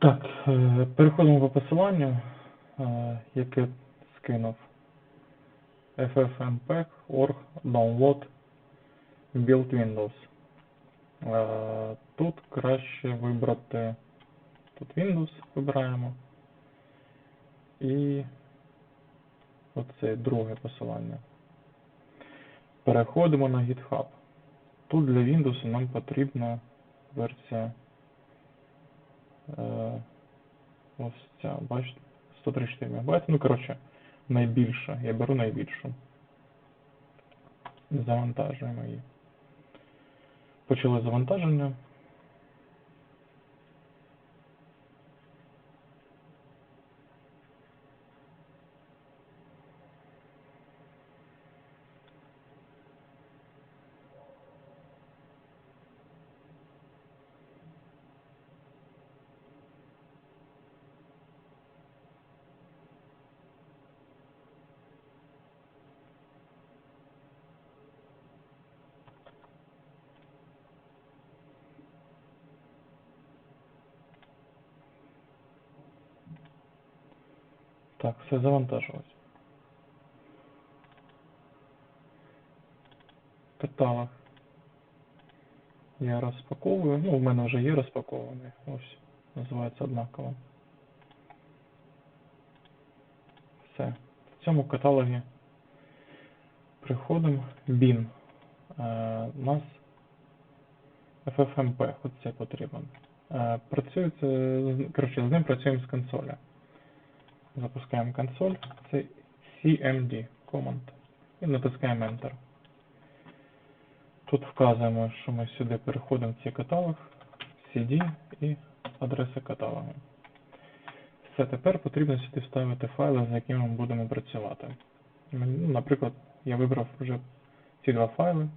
Так, е, переходимо по посиланню, е, яке скинув ffmpeg.org download build Windows. Е, Тут краще вибрати тут Windows вибираємо. І оце друге посилання. Переходимо на GitHub. Тут для Windows нам потрібна версія ось ця, бачите, 134 МБ. Ну, коротше, найбільша. Я беру найбільшу. Завантажуємо її. Почали завантаження. Так, все завантажилось. Каталог. Я розпаковую. Ну, у мене вже є розпакований. Ось, називається однаково. Все. В цьому каталогі приходимо bin. Е, у нас FFmpeg, от це потрібен. Е, працює коротше, з ним працюємо з консоля. Запускаємо консоль, це cmd command і натискаємо Enter. Тут вказуємо, що ми сюди переходимо в цей каталог, CD і адреса каталогу. Все, тепер потрібно сюди вставити файли, з якими ми будемо працювати. Ну, Наприклад, я вибрав вже ці два файли.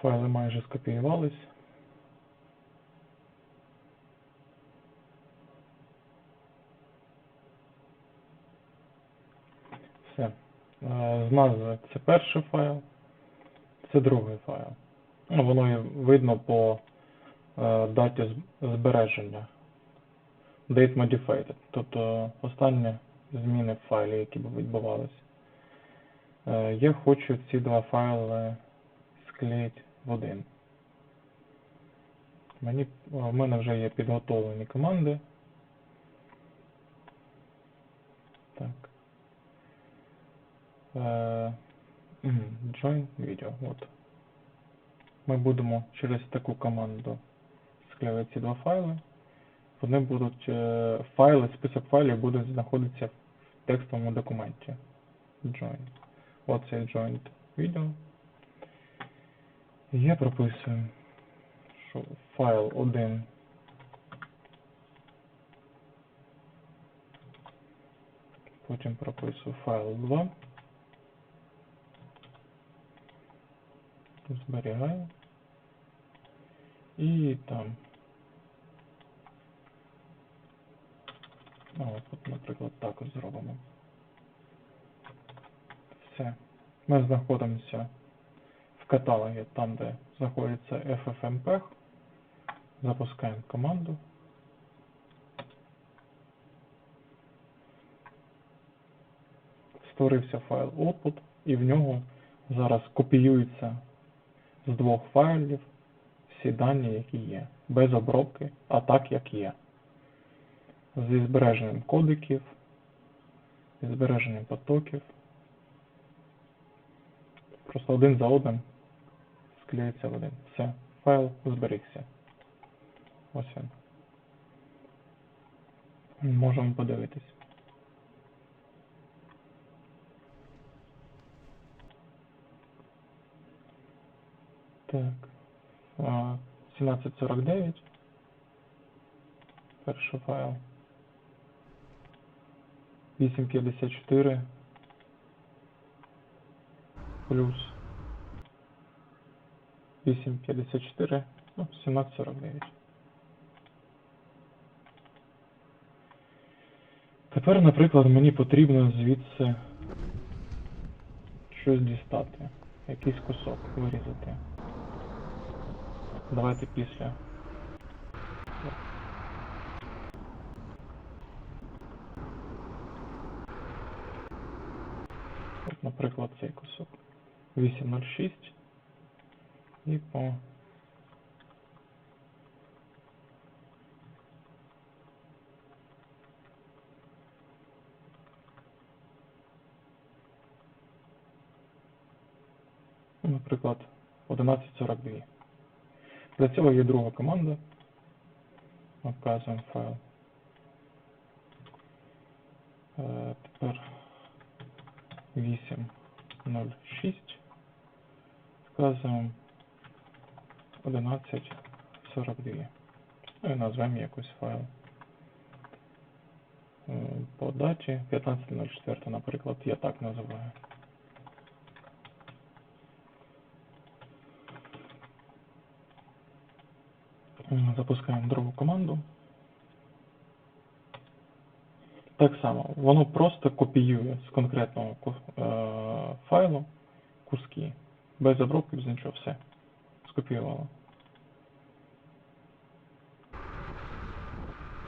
Файли майже скопіювались. Все. Е, З назви це перший файл, це другий файл. Ну, воно видно по е, даті збереження. Date modified. Тобто останні зміни в файлі, які відбувалися. Е, Я хочу ці два файли склеїти в один. Мені, в мене вже є підготовлені команди. Так. Е, Join video. От. Ми будемо через таку команду склеювати ці два файли. Вони будуть е, файли, список файлів будуть знаходитися в текстовому документі. Join. Оце joint video. Я прописую, що файл 1 Потім прописую файл 2. Зберігаю. І там. От, от, наприклад, так зробимо. Все. Ми знаходимося в каталогі, там, де знаходиться FFmpeg. Запускаємо команду. Створився файл output, і в нього зараз копіюються з двох файлів всі дані, які є. Без обробки, а так як є. Зі збереженням кодиків, зі збереженням потоків. Просто один за одним склеїться в один. Все, файл зберігся. Ось він. Можемо подивитись. Так. А, 1749. Перший файл. 854 плюс 854, ну, 1749. Тепер, наприклад, мені потрібно звідси щось дістати, якийсь кусок вирізати. Давайте після. От, наприклад, цей кусок. 806 і по Ну, наприклад, 1142. Для цього є друга команда. Вказуємо файл. Е, Тепер 8.06. Вказуємо 11.42. Ну і назвемо якийсь файл. По даті 15.04, наприклад, я так називаю. Запускаємо другу команду. Так само, воно просто копіює з конкретного е, файлу куски. Без обробки, без нічого, все. Скопіювало.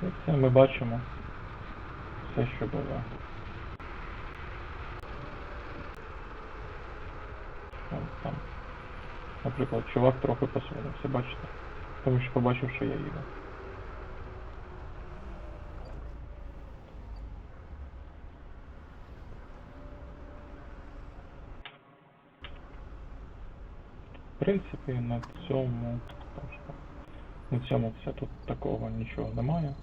І це ми бачимо все, що було. Наприклад, чувак трохи посунувся, бачите? Тому що побачив, що я їду. В принципі, на цьому, на цьому все тут такого нічого немає.